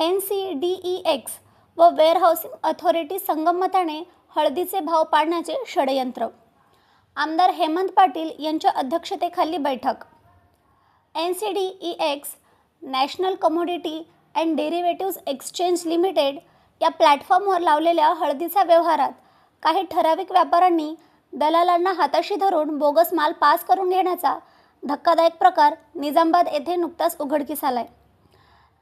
N C D E X व warehousing authority संगमताने हळदीचे भाव पाडण्याचे षडयंत्र. आमदार हेमंत पाटील यांच्या अध्यक्षतेखाली बैठक. N C D E X national commodity and derivatives exchange limited या प्लॅटफॉर्मवर लावलेल्या हळदीच्या व्यवहारात काही ठराविक व्यापाऱ्यांनी दलालांना हाताशी धरून बोगस माल पास करून घेण्याचा धक्कादायक प्रकार निजामबाद येथे नुकताच उघडकीस आलाय.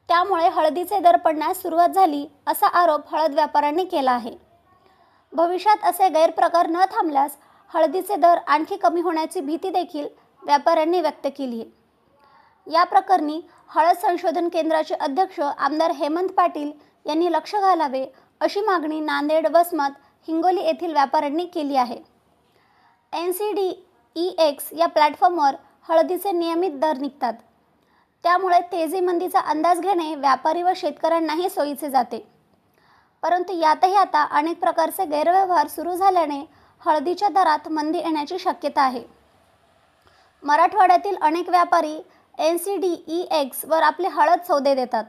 त्यामुळे हळदीचे दर पडण्यास सुरुवात झाली असा आरोप हळद व्यापाऱ्यांनी केला आहे. भविष्यात असे गैरप्रकार न थांबल्यास हळदीचे दर आणखी कमी होण्याची भीती देखील व्यापाऱ्यांनी व्यक्त केली आहे. या प्रकरणी हळद संशोधन केंद्राचे अध्यक्ष आमदार हेमंत पाटील यांनी लक्ष घालावे अशी मागणी नांदेड वसमत हिंगोली येथील व्यापाऱ्यांनी केली आहे. N C D E X या प्लॅटफॉर्मवर हळदीचे नियमित दर निघतात. त्यामुळे तेजी मंदीचा अंदाज घेणे व्यापारी व शेतकऱ्यांनाही सोयीचे जाते. परंतु यातही आता अनेक प्रकारचे गैरव्यवहार सुरू झाल्याने हळदीच्या दरात मंदी येण्याची शक्यता आहे. मराठवाड्यातील अनेक व्यापारी एन सी डी ई एक्सवर आपले हळद सौदे देतात.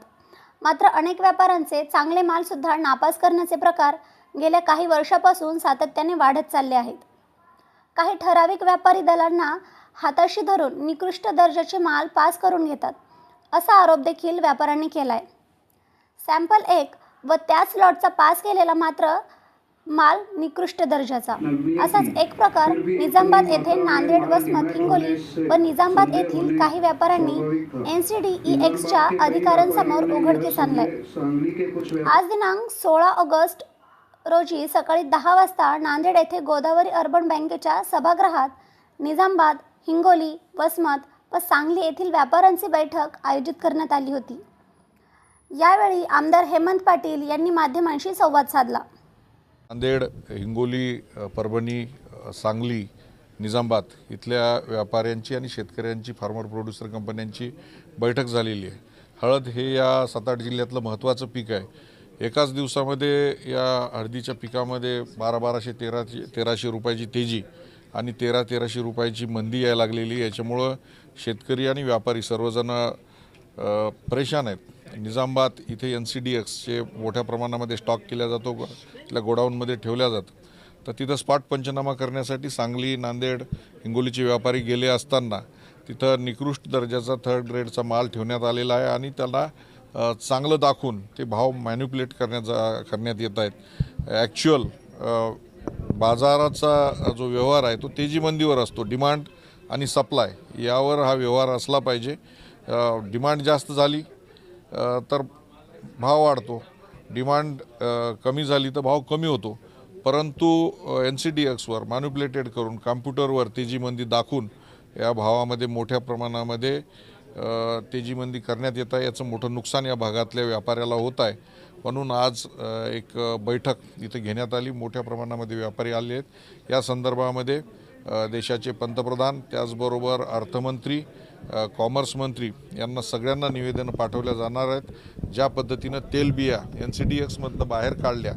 मात्र अनेक व्यापाऱ्यांचे चांगले मालसुद्धा नापास करण्याचे प्रकार गेल्या काही वर्षापासून सातत्याने वाढत चालले आहेत. काही ठराविक व्यापारी दलांना हाताशी धरून निकृष्ट दर्जाचे माल पास करून घेतात असा आरोप देखील व्यापाऱ्यांनी केला आहे सॅम्पल एक व त्याच लॉटचा पास केलेला मात्र माल निकृष्ट दर्जाचा. असाच एक प्रकार निजामबाद येथे नांदेड वसमत हिंगोली व निजामबाद येथील काही व्यापाऱ्यांनी एन सी डी ई एक्सच्या अधिकाऱ्यांसमोर उघडकीस आणलाय. आज दिनांक सोळा ऑगस्ट रोजी सकाळी दहा वाजता नांदेड येथे गोदावरी अर्बन बँकेच्या सभागृहात निजामबाद हिंगोली वसमत व सांगली येथील व्यापाऱ्यांची बैठक आयोजित करण्यात आली होती. यावेळी आमदार हेमंत पाटील यांनी माध्यमांशी संवाद साधला. नांदेड हिंगोली परभणी सांगली निजामाबाद इथल्या व्यापाऱ्यांची आणि शेतकऱ्यांची फार्मर प्रोड्युसर कंपन्यांची बैठक झालेली आहे. हळद हे या सात आठ जिल्ह्यातलं महत्त्वाचं पीक आहे. एकाच दिवसामध्ये या हळदीच्या पिकामध्ये बारा बाराशे तेराशे तेराशे रुपयाची तेजी आणि तेरा तेराशे रुपयाची मंदी यायला लागलेली याच्यामुळं शेतकरी आणि व्यापारी सर्वजण परेशान आहेत. निजामाबाद इथे एन सी डी एक्सचे मोठ्या प्रमाणामध्ये स्टॉक केला जातो तिथल्या गोडाऊनमध्ये ठेवल्या जातं. तर तिथं स्पॉट पंचनामा करण्यासाठी सांगली नांदेड हिंगोलीचे व्यापारी गेले असताना तिथं निकृष्ट दर्जाचा थर्ड ग्रेडचा माल ठेवण्यात आलेला आहे आणि त्याला चांगलं दाखवून ते भाव मॅन्युप्युलेट करण्याचा करण्यात येत आहेत. ॲक्च्युअल बाजाराचा जो व्यवहार आहे तो तेजीमंदीवर असतो. डिमांड आणि सप्लाय यावर हा व्यवहार असला पाहिजे. डिमांड जास्त झाली तर भाव वाढतो. डिमांड कमी झाली तर भाव कमी होतो. परंतु एन सी डी एक्सवर मॅन्युप्युलेटेड करून कॉम्प्युटरवर तेजीमंदी दाखवून या भावामध्ये मोठ्या प्रमाणामध्ये तेजीमंदी करण्यात येत आहे. याचं मोठं नुकसान या भागातल्या व्यापाऱ्याला होत आहे. म्हणून आज एक बैठक इथे घेण्यात आली. मोठ्या प्रमाणामध्ये व्यापारी आले आहेत. या संदर्भामध्ये देशाचे पंतप्रधान त्याचबरोबर अर्थमंत्री कॉमर्स मंत्री यांना सगळ्यांना निवेदनं पाठवल्या जाणार आहेत. ज्या पद्धतीनं तेलबिया एन सी डी एक्समधनं बाहेर काढल्या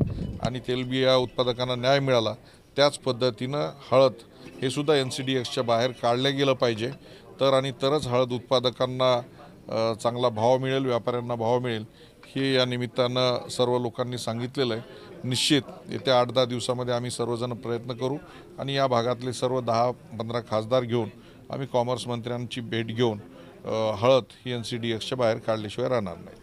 आणि तेलबिया उत्पादकांना न्याय मिळाला त्याच पद्धतीनं हळद हे सुद्धा एन सी डी एक्सच्या बाहेर काढलं गेलं पाहिजे. तर आणि तरच हळद उत्पादकांना चांगला भाव मिळेल व्यापाऱ्यांना भाव मिळेल. हे या निमित्तानं सर्व लोकांनी सांगितलेलं आहे. निश्चित येत्या आठ दहा दिवसामध्ये आम्ही सर्वजण प्रयत्न करू आणि या भागातले सर्व दहा पंधरा खासदार घेऊन आम्ही कॉमर्स मंत्र्यांची भेट घेऊन हळद ही एन सी डी एक्सच्या बाहेर काढल्याशिवाय राहणार नाही.